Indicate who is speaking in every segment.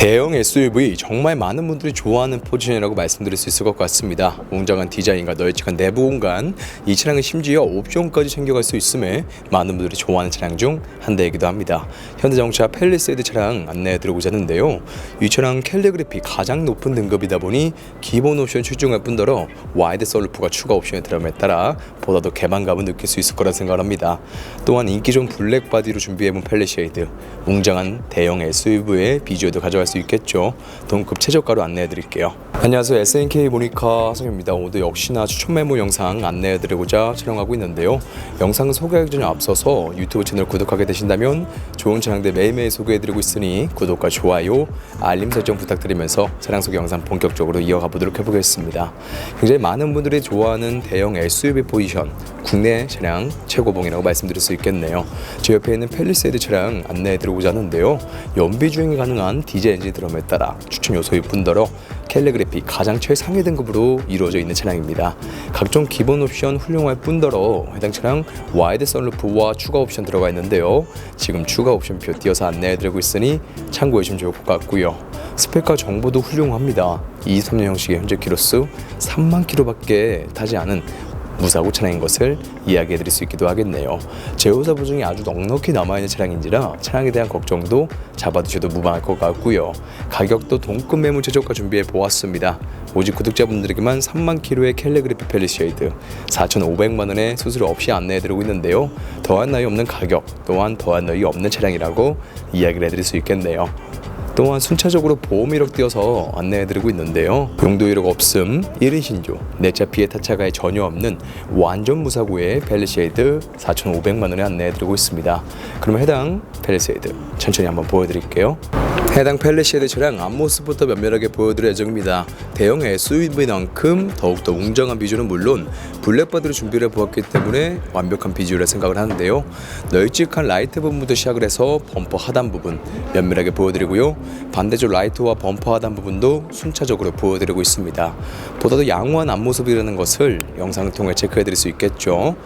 Speaker 1: 대형 SUV 정말 많은 분들이 좋아하는 포지션이라고 말씀드릴 수 있을 것 같습니다. 웅장한 디자인과 널찍한 내부 공간, 이 차량은 심지어 옵션까지 챙겨갈 수 있음에 많은 분들이 좋아하는 차량 중 한 대이기도 합니다. 현대자동차 펠리세이드 차량 안내해드리고자 하는데요. 이 차량 캘리그래피 가장 높은 등급이다 보니 기본 옵션 출중할 뿐더러 와이드 썰루프가 추가 옵션이 들어감에 따라 보다 더 개방감을 느낄 수 있을 거라 생각합니다. 또한 인기 좋은 블랙 바디로 준비해본 펠리쉐이드, 웅장한 대형 SUV의 비주얼도 가져갈 수 있겠죠. 동급 최저가로 안내해 드릴게요. 안녕하세요. SNK 모니카 성입니다. 오늘 역시나 추천 메모 영상 안내해드리고자 촬영하고 있는데요. 영상 소개하기 전에 앞서서 유튜브 채널 구독하게 되신다면 좋은 차량들 매일매일 소개해드리고 있으니 구독과 좋아요, 알림 설정 부탁드리면서 차량 소개 영상 본격적으로 이어가 보도록 해보겠습니다. 굉장히 많은 분들이 좋아하는 대형 SUV 포지션, 국내 차량 최고봉이라고 말씀드릴 수 있겠네요. 제 옆에 있는 펠리세이드 차량 안내해드리고자 하는데요. 연비 주행이 가능한 디젤 엔진 드럼에 따라 추천 요소일 뿐더러 캘리그래피 가장 최상위 등급으로 이루어져 있는 차량입니다. 각종 기본 옵션 훌륭할 뿐더러 해당 차량 와이드 썬루프와 추가 옵션 들어가 있는데요. 지금 추가 옵션표 띄어서 안내해드리고 있으니 참고해 주시면 좋을 것 같고요. 스펙과 정보도 훌륭합니다. 23년 형식의 현재 키로수 3만 킬로밖에 타지 않은 무사고 차량인 것을 이야기해 드릴 수 있기도 하겠네요. 제호사 보증이 아주 넉넉히 남아있는 차량인지라 차량에 대한 걱정도 잡아두셔도 무방할 것 같고요. 가격도 동급 매물 최저가 준비해 보았습니다. 오직 구독자분들에게만 3만 킬로의 캘리그래피 펠리쉐이드 4,500만 원의 수수료 없이 안내해 드리고 있는데요. 더한 나위 없는 가격 또한 더한 나위 없는 차량이라고 이야기를 해드릴 수 있겠네요. 또한 순차적으로 보험 이력 띄어서 안내해드리고 있는데요. 용도 이력 없음, 1인 신조, 내차 피해 타차가에 전혀 없는 완전 무사고의 펠리쉐이드 4,500만 원에 안내해드리고 있습니다. 그럼 해당 펠리쉐이드 천천히 한번 보여드릴게요. 해당 펠리쉐이드 차량 앞모습부터 면밀하게 보여드릴 예정입니다. 대형 SUV만큼 더욱더 웅장한 비주얼은 물론 블랙바디로 준비를 해보았기 때문에 완벽한 비주얼을 생각을 하는데요. 널찍한 라이트 부분부터 시작을 해서 범퍼 하단 부분 면밀하게 보여드리고요. 반대쪽 라이트와 범퍼 하단 부분도 순차적으로 보여드리고 있습니다. 보다도 양호한 앞모습이라는 것을 영상을 통해 체크해드릴 수 있겠죠.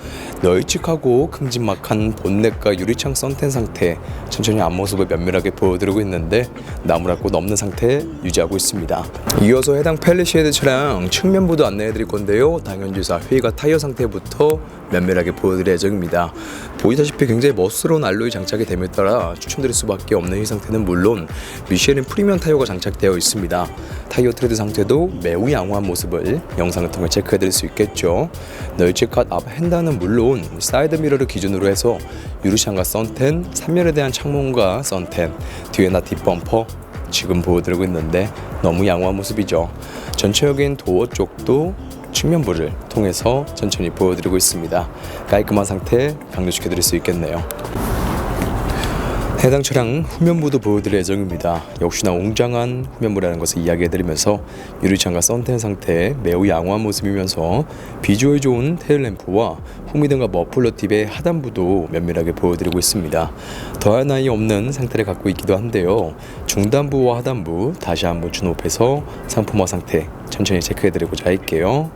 Speaker 1: 널찍하고 큼지막한 본넷과 유리창 썬텐 상태 천천히 앞모습을 면밀하게 보여드리고 있는데 나무랄꽃 없는 상태 유지하고 있습니다. 이어서 해당 펠리쉐이드 차량 측면부도 안내해드릴 건데요. 당연주사 휠과 타이어 상태부터 면밀하게 보여드릴 예정입니다. 보이다시피 굉장히 멋스러운 알로이 장착이 됨에 따라 추천드릴 수밖에 없는 휠 상태는 물론 미쉐린 프리미엄 타이어가 장착되어 있습니다. 타이어 트레드 상태도 매우 양호한 모습을 영상을 통해 체크해드릴 수 있겠죠. 널찍한 앞 핸다는 물론 사이드 미러를 기준으로 해서 유리창과 썬텐, 3열에 대한 창문과 썬텐, 뒤에나 뒷범퍼 지금 보여드리고 있는데 너무 양호한 모습이죠. 전체적인 도어 쪽도 측면부를 통해서 천천히 보여드리고 있습니다. 깔끔한 상태 강조시켜드릴 수 있겠네요. 해당 차량 후면부도 보여드릴 예정입니다. 역시나 웅장한 후면부라는 것을 이야기해드리면서 유리창과 썬텐 상태 매우 양호한 모습이면서 비주얼 좋은 테일램프와 후미등과 머플러 팁의 하단부도 면밀하게 보여드리고 있습니다. 더할 나위 없는 상태를 갖고 있기도 한데요. 중단부와 하단부 다시 한번 준호해서 상품화 상태 천천히 체크해드리고자 할게요.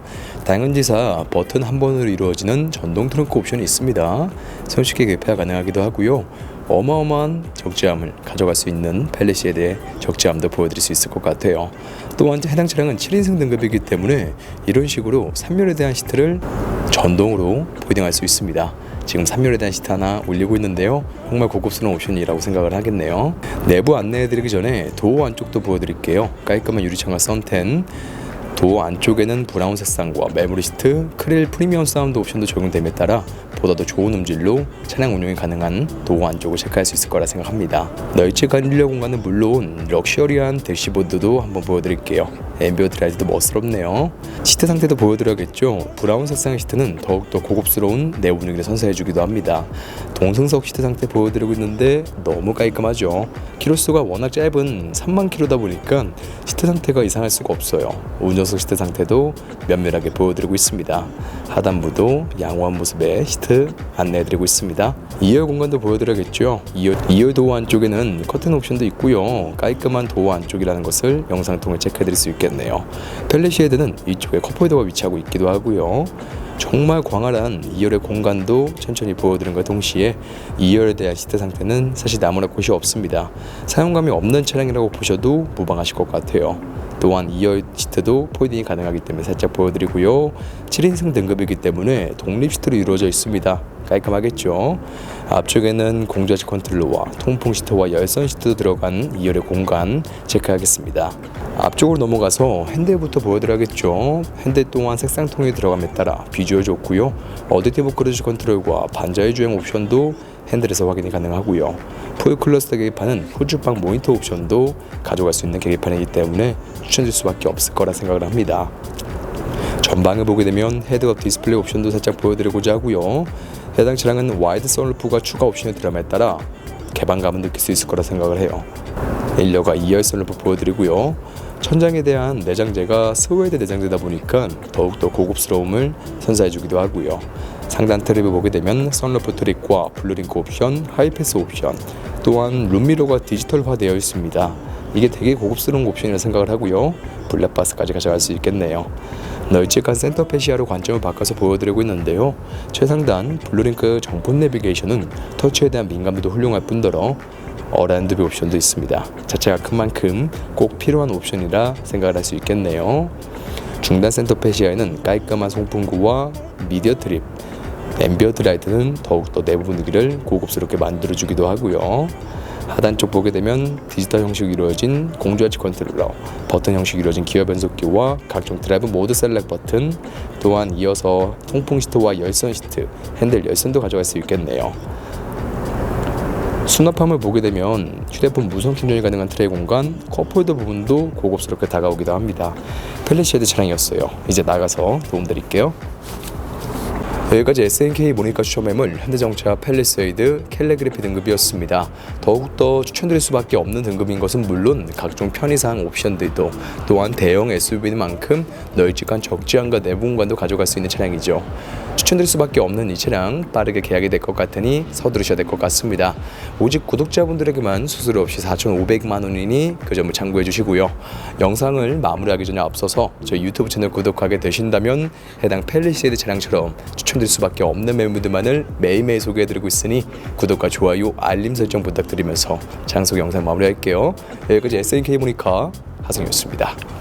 Speaker 1: 당연지사 버튼 한 번으로 이루어지는 전동 트렁크 옵션이 있습니다. 손쉽게 개폐가 가능하기도 하고요. 어마어마한 적재함을 가져갈 수 있는 펠리시에 대해 적재함도 보여드릴 수 있을 것 같아요. 또한 해당 차량은 7인승 등급이기 때문에 이런 식으로 3열에 대한 시트를 전동으로 보딩할 수 있습니다. 지금 3열에 대한 시트 하나 올리고 있는데요. 정말 고급스러운 옵션이라고 생각을 하겠네요. 내부 안내해드리기 전에 도어 안쪽도 보여드릴게요. 깔끔한 유리창과 썬텐 도어 안쪽에는 브라운 색상과 메모리 시트, 크릴 프리미엄 사운드 옵션도 적용됨에 따라 보다 더 좋은 음질로 차량 운용이 가능한 도어 안쪽을 체크할 수 있을 거라 생각합니다. 널찍한 인력 공간은 물론 럭셔리한 대시보드도 한번 보여드릴게요. 앰비언트 라이트도 멋스럽네요. 시트 상태도 보여드려야겠죠. 브라운 색상의 시트는 더욱더 고급스러운 내 운용을 선사해주기도 합니다. 동승석 시트 상태 보여드리고 있는데 너무 깔끔하죠. 키로수가 워낙 짧은 3만 킬로다 보니까 시트 상태가 이상할 수가 없어요. 운전석 시트 상태도 면밀하게 보여드리고 있습니다. 하단부도 양호한 모습의 시트 안내해드리고 있습니다. 2열 공간도 보여드려야겠죠. 2열, 2열 도어 안쪽에는 커튼 옵션도 있고요. 깔끔한 도어 안쪽이라는 것을 영상 통해 체크해드릴 수 있겠네요. 펠리시헤드는 이쪽에 컵홀더가 위치하고 있기도 하고요. 정말 광활한 2열의 공간도 천천히 보여드린과 동시에 2열에 대한 시트 상태는 사실 나무랄 곳이 없습니다. 사용감이 없는 차량이라고 보셔도 무방하실 것 같아요. 또한 2열 시트도 포이딩이 가능하기 때문에 살짝 보여드리고요. 7인승 등급이기 때문에 독립 시트로 이루어져 있습니다. 깔끔하겠죠. 앞쪽에는 공조지 컨트롤러와 통풍 시트와 열선 시트도 들어간 2열의 공간 체크하겠습니다. 앞쪽으로 넘어가서 핸들부터 보여드려야겠죠. 핸들 또한 색상통이 들어감에 따라 비주얼 좋고요. 어댑티브 크루즈 컨트롤과 반자율 주행 옵션도 핸들에서 확인이 가능하고요. 풀 클러스터 계기판은 후주방 모니터 옵션도 가져갈 수 있는 계기판이기 때문에 추천드릴 수밖에 없을 거라 생각을 합니다. 전방을 보게 되면 헤드업 디스플레이 옵션도 살짝 보여드리고자 하고요. 해당 차량은 와이드 선루프가 추가 옵션이 들어감에 따라 개방감을 느낄 수 있을 거라 생각을 해요. 1열과 2열 선루프 보여드리고요. 천장에 대한 내장재가 스웨이드 내장재다 보니까 더욱더 고급스러움을 선사해주기도 하고요. 상단 트립을 보게 되면 선루프 트립과 블루링크 옵션, 하이패스 옵션, 또한 룸미러가 디지털화 되어 있습니다. 이게 되게 고급스러운 옵션이라 생각을 하고요. 블랙박스까지 가져갈 수 있겠네요. 널찍한 센터 페시아로 관점을 바꿔서 보여드리고 있는데요. 최상단 블루링크 정품 내비게이션은 터치에 대한 민감도도 훌륭할 뿐더러 어랜드비 옵션도 있습니다. 자체가 큰 만큼 꼭 필요한 옵션이라 생각을 할 수 있겠네요. 중단 센터 페시아에는 깔끔한 송풍구와 미디어 트립, 앰비어트 라이트는 더욱더 내부 분위기를 고급스럽게 만들어주기도 하고요. 하단 쪽 보게 되면 디지털 형식으로 이루어진 공조하치 컨트롤러, 버튼 형식으로 이루어진 기어 변속기와 각종 드라이브 모드 셀렉 버튼, 또한 이어서 통풍 시트와 열선 시트, 핸들 열선도 가져갈 수 있겠네요. 수납함을 보게 되면 휴대폰 무선 충전이 가능한 트레이 공간, 컵홀더 부분도 고급스럽게 다가오기도 합니다. 펠리시에드 차량이었어요. 이제 나가서 도움드릴게요. 여기까지 SNK 모니카 추천 매물 현대정차 팰리세이드 캘레그래피 등급이었습니다. 더욱더 추천드릴 수밖에 없는 등급인 것은 물론 각종 편의상 옵션들도 또한 대형 SUV인 만큼 널찍한 적지함과 내부 공간도 가져갈 수 있는 차량이죠. 추천드릴 수밖에 없는 이 차량 빠르게 계약이 될 것 같으니 서두르셔야 될 것 같습니다. 오직 구독자분들에게만 수수료 없이 4,500만 원이니 그 점을 참고해 주시고요. 영상을 마무리하기 전에 앞서서 저희 유튜브 채널 구독하게 되신다면 해당 펠리시에드 차량처럼 추천 드릴 수밖에 없는 매물들만을 매일매일 소개해드리고 있으니 구독과 좋아요, 알림 설정 부탁드리면서 장소 영상 마무리할게요. 여기까지 SNK 모니카 하성이었습니다.